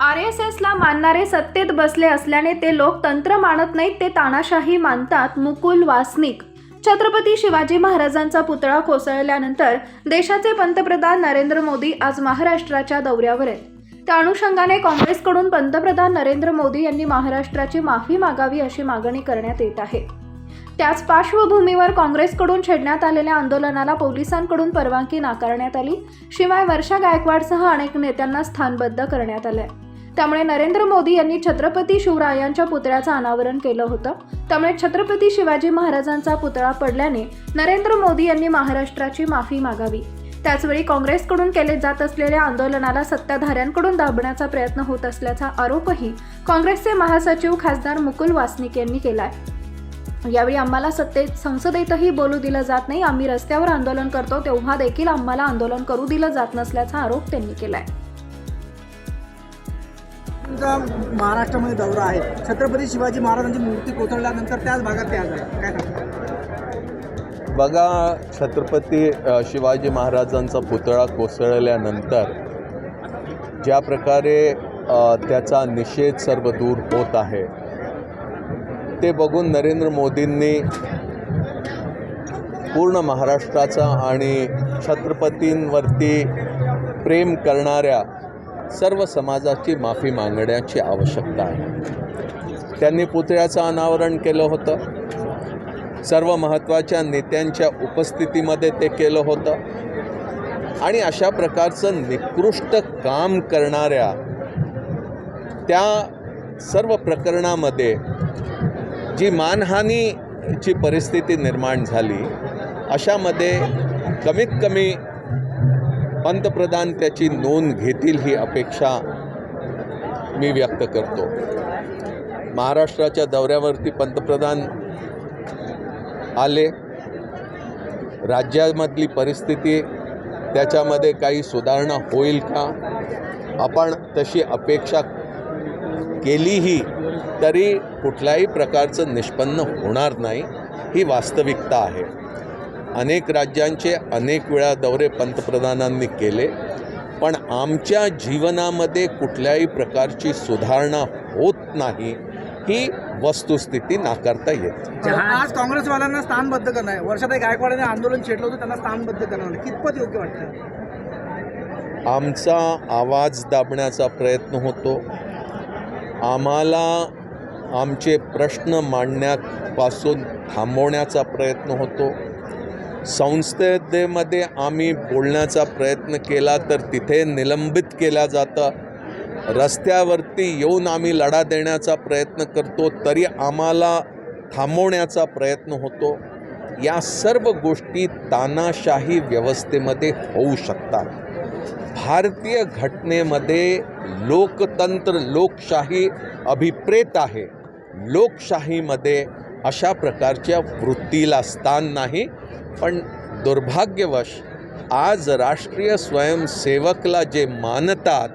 R S एसला मानणारे सत्तेत बसले असल्याने ते लोक तंत्र मानत नाहीत ते तानाशाही मानतात मुकुल वासनिक. छत्रपती शिवाजी महाराजांचा पुतळा कोसळल्यानंतर देशाचे पंतप्रधान नरेंद्र मोदी आज महाराष्ट्राच्या दौऱ्यावर आहेत. त्या अनुषंगाने काँग्रेसकडून पंतप्रधान नरेंद्र मोदी यांनी महाराष्ट्राची माफी मागावी अशी मागणी करण्यात येत आहे. त्याच पार्श्वभूमीवर काँग्रेसकडून छेडण्यात आलेल्या आंदोलनाला पोलिसांकडून परवानगी नाकारण्यात आली शिवाय वर्षा गायकवाडसह अनेक नेत्यांना स्थानबद्ध करण्यात आलंय. त्यामुळे नरेंद्र मोदी यांनी छत्रपती शिवरायांच्या पुतळ्याचं अनावरण केलं होतं. त्यामुळे छत्रपती शिवाजी महाराजांचा पुतळा पडल्याने नरेंद्र मोदी यांनी महाराष्ट्राची माफी मागावी. त्याचवेळी काँग्रेसकडून केले जात असलेल्या आंदोलनाला सत्ताधाऱ्यांकडून दाबण्याचा प्रयत्न होत असल्याचा आरोपही काँग्रेसचे महासचिव खासदार मुकुल वासनिक यांनी केलाय. यावेळी आम्हाला सत्तेत संसदेतही बोलू दिलं जात नाही. आम्ही रस्त्यावर आंदोलन करतो तेव्हा देखील आम्हाला आंदोलन करू दिलं जात नसल्याचा आरोप त्यांनी केलाय. तुमचा महाराष्ट्रामध्ये दौरा आहे. छत्रपती शिवाजी महाराजांची मूर्ती कोसळल्यानंतर त्याच भागात ते आज आहे काय सांगता? बघा छत्रपती शिवाजी महाराजांचा पुतळा कोसळल्यानंतर ज्या प्रकारे त्याचा निषेध सर्व दूर होत आहे ते बघून नरेंद्र मोदींनी पूर्ण महाराष्ट्राचा आणि छत्रपतींवरती प्रेम करणाऱ्या सर्व समाजाची माफी मागण्याची आवश्यकता आहे. त्यांनी पुतळ्याचं अनावरण केलं होतं. सर्व महत्त्वाच्या नेत्यांच्या उपस्थितीमध्ये ते केलं होतं. आणि अशा प्रकारचं निकृष्ट काम करणाऱ्या त्या सर्व प्रकरणामध्ये जी मानहानीची परिस्थिती निर्माण झाली अशामध्ये कमीत कमी पंतप्रधान त्याची नोंद घेतील ही अपेक्षा मी व्यक्त करतो. महाराष्ट्राच्या दौऱ्यावरती पंतप्रधान आले. राज्यामधली परिस्थिती त्याच्यामध्ये काही सुधारणा होईल का? आपण तशी अपेक्षा केलीही तरी कुठल्याही प्रकारचं निष्पन्न होणार नाही ही वास्तविकता आहे. अनेक राज्यांचे अनेक वेळा दौरे पंतप्रधानांनी केले पण आमच्या जीवनामध्ये कुठल्याही प्रकारची सुधारणा होत नाही ही वस्तुस्थिती नाकारता येते. आज काँग्रेसवाल्यांना स्थानबद्ध करणं आहे. वर्षाताई गायकवाडांनी आंदोलन छेडलं होतं त्यांना स्थानबद्ध करणं आहे. कितपत योग्य वाटतं? आमचा आवाज दाबण्याचा प्रयत्न होतो. आम्हाला आमचे प्रश्न मांडण्यापासून थांबवण्याचा प्रयत्न होतो. संस्थेमध्ये आम्ही बोलण्याचा प्रयत्न केला तर तिथे निलंबित केल्या जातं. रस्त्यावरती येऊन आम्ही लढा देण्याचा प्रयत्न करतो तरी आम्हाला थांबवण्याचा प्रयत्न होतो. या सर्व गोष्टी तानाशाही व्यवस्थेमध्ये होऊ शकतात. भारतीय घटनेमध्ये लोकतंत्र लोकशाही अभिप्रेत आहे. लोकशाहीमध्ये अशा प्रकारच्या वृत्तीला स्थान नाही पण दुर्भाग्यवश आज राष्ट्रीय स्वयंसेवकला जे मानतात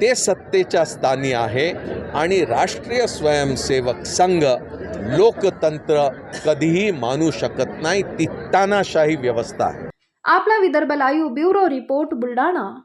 ते सत्तेच्या स्थानी आहे आणि राष्ट्रीय स्वयंसेवक संघ लोकतंत्र कधीही मानू शकत नाही ती तानाशाही व्यवस्था आहे. आपला Vidarbha live bureau report Buldhana.